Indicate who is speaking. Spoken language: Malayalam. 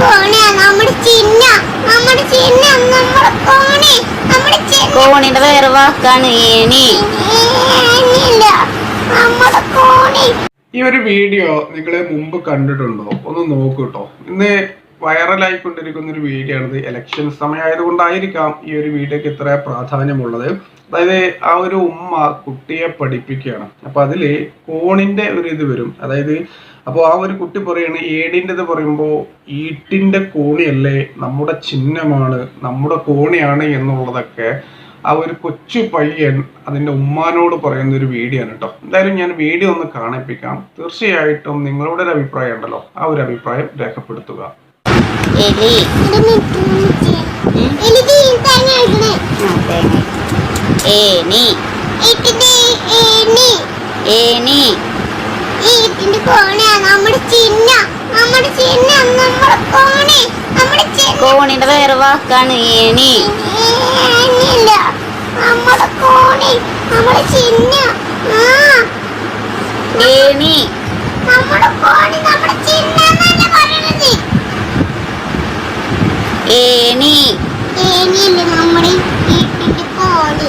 Speaker 1: കോണിയാ നമ്മുടെ ചിഹ്ന നമ്മുടെ ചിഹ്നം നമ്മുടെ കോണി നമ്മുടെ ചിഹ്നം.
Speaker 2: കോണിന്റെ വേറെ വാക്കാണ് ഏണി.
Speaker 1: ഏനില്ല നമ്മുടെ കോണി.
Speaker 3: ഈ ഒരു വീഡിയോ നിങ്ങൾ മുമ്പ് കണ്ടിട്ടുണ്ടോ? ഒന്ന് നോക്കൂട്ടോ. കേട്ടോ ഇന്ന് വൈറലായിക്കൊണ്ടിരിക്കുന്ന ഒരു വീഡിയോ ആണിത് ഇലക്ഷൻ സമയമായതുകൊണ്ടായിരിക്കാം ഈ ഒരു വീഡിയോക്ക് ഇത്ര പ്രാധാന്യമുള്ളത്. അതായത് ആ ഒരു ഉമ്മ കുട്ടിയെ പഠിപ്പിക്കുകയാണ്. അപ്പൊ അതിൽ കോണിന്റെ ഒരു ഇത് വരും. അതായത് അപ്പോൾ ആ ഒരു കുട്ടി പറയാണ് ഏടിന്റെത് പറയുമ്പോൾ ഈട്ടിന്റെ കോണിയല്ലേ നമ്മുടെ ചിഹ്നമാണ് നമ്മുടെ കോണിയാണ് എന്നുള്ളതൊക്കെ ആ ഒരു കൊച്ചു പയ്യൻ അതിന്റെ ഉമ്മാനോട് പറയുന്ന ഒരു വീഡിയോ ആണ് കേട്ടോ എന്തായാലും ഞാൻ വീഡിയോ ഒന്ന് കാണിപ്പിക്കാം. തീർച്ചയായിട്ടും നിങ്ങളുടെ ഒരു അഭിപ്രായം ഉണ്ടല്ലോ. ആ ഒരു അഭിപ്രായം രേഖപ്പെടുത്തുക.
Speaker 2: എലി.
Speaker 1: ഇത്
Speaker 2: കോണിന്റെ വേറെ വാക്കാണ് ഏണി.
Speaker 1: ഏണി.
Speaker 2: ഏണി.
Speaker 1: നമ്മുടെ കോണി.